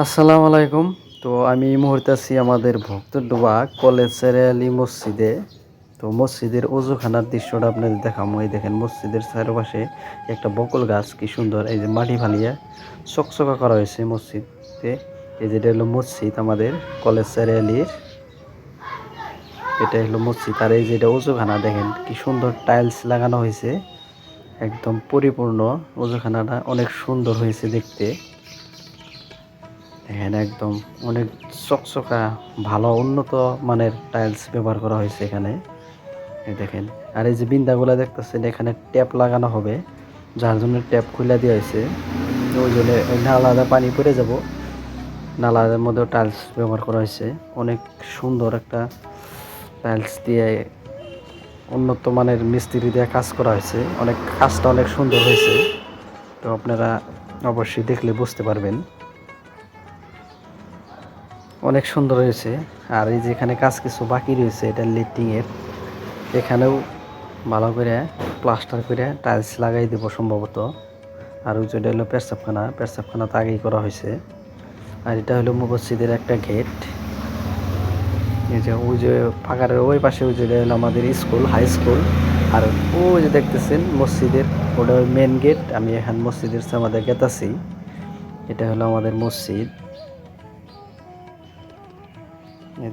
আসসালামু আলাইকুম। তো আমি এই মুহূর্তে আছি আমাদের ভক্তডোবা কলেজের আলী মসজিদে। তো মসজিদের অজুখানার দৃশ্যটা আপনাদের দেখাবো। এই দেখেন মসজিদের চারপাশে একটা বকুল গাছ, কি সুন্দর। এই যে মাটি ফালিয়া চকচকা করা হয়েছে মসজিদে। এই যেটা হলো মসজিদ আমাদের কলেজ আলীর। এটা হলো মসজিদ। আর এই যেটা অজুখানা, দেখেন কি সুন্দর টাইলস লাগানো হয়েছে। একদম পরিপূর্ণ অজুখানাটা অনেক সুন্দর হয়েছে দেখতে। দেখেন একদম। অনেক চকচকা, ভালো, উন্নত মানের টাইলস ব্যবহার করা হয়েছে এখানে। দেখেন। আর এই যে বিন্দাগুলো দেখতেছেন, এখানে ট্যাপ লাগানো হবে। যার জন্য ট্যাপ খুলে দেওয়া হয়েছে। ওই জন্য নালাতে পানি পড়ে যাব। নালাদের মধ্যেও টাইলস ব্যবহার করা হয়েছে। অনেক সুন্দর একটা টাইলস দিয়ে উন্নত মানের মিস্ত্রি দিয়ে কাজ করা হয়েছে। অনেক কাজটা অনেক সুন্দর হয়েছে। তো আপনারা অবশ্যই দেখলে বুঝতে পারবেন। অনেক সুন্দর হয়েছে। আর এই যেখানে কাজ কিছু বাকি রয়েছে, এটা লিফটিংয়ের এখানেও ভালো করে প্লাস্টার করে টাইলস লাগাই দেবো সম্ভবত। আর ওই যেটা হলো পেরসাবখানা পেরসাবখানা তো আগেই করা হয়েছে। আর এটা হলো মসজিদের একটা গেট। এই যে ওই যে পাকারের ওই পাশে ওই যেটা হলো আমাদের স্কুল, হাই স্কুল। আর ওই যে দেখতেছেন মসজিদের, ওটা মেন গেট আমি এখন মসজিদের আমাদের গেতাছি। এটা হলো আমাদের মসজিদ।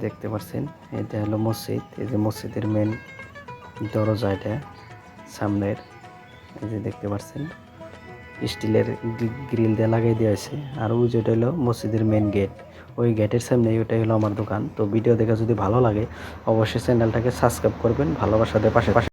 দেখতে পাচ্ছেন এটা হলো মসজিদ, এই যে মসজিদের মেন দরজা এটা, সামনের, এই যে দেখতে পাচ্ছেন স্টিলের গ্রিল দিয়ে লাগাই দেওয়া হয়েছে, আর ওই যেটা হলো মসজিদের মেন গেট ওই গেটের সামনে ওইটাই হলো আমার দোকান, তো ভিডিও দেখা যদি ভালো লাগে, অবশ্যই চ্যানেলটাকে সাবস্ক্রাইব করবেন ভালোবাসাতে পাশে পাশে